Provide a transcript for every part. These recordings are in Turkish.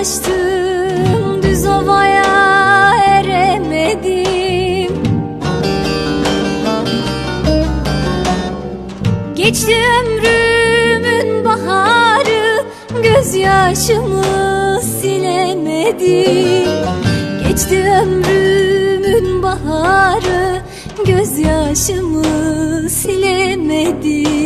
Dağları aştım Düz ovaya eremedim. Geçti ömrümün baharı Gözyaşımı silemedim. Geçti ömrümün baharı Gözyaşımı silemedim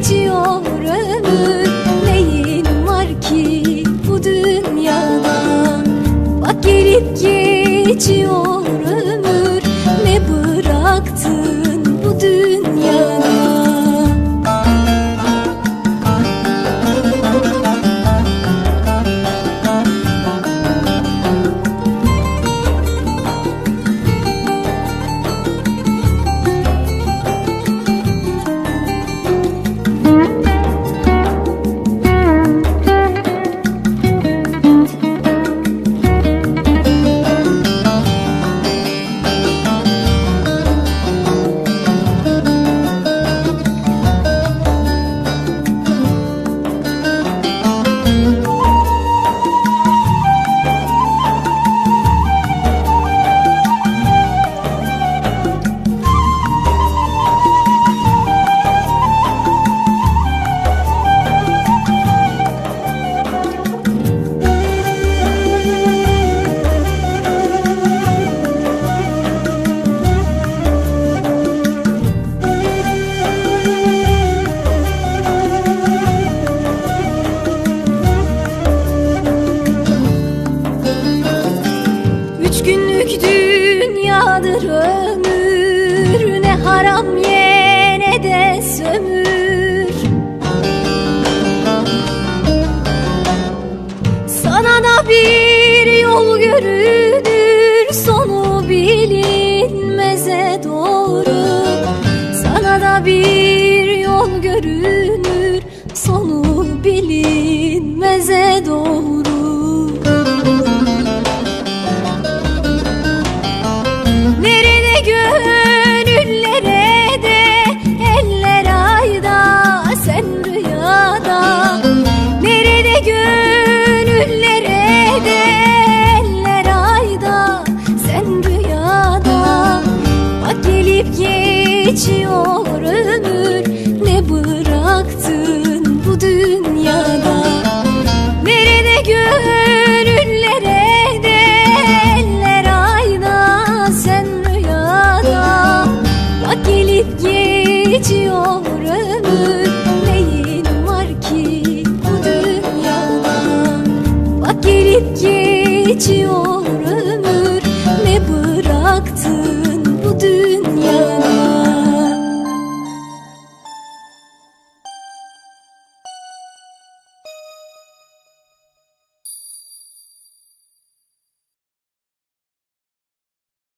geçiyor ömür. Neyin var ki bu dünyada Bak gelip geçiyor ömür Ne haram ye ne de sömür. Sana da bir yol görünür Sonu bilinmeze doğru. Sana da bir yol görünür Sonu bilinmeze doğru geçiyor ömür. Ne bıraktın bu dünyada? Nerede gönüllere de eller ayda sen rüyada? Bak gelip geçiyor ömür. Neyin var ki bu dünyada? Bak gelip geçiyor ömür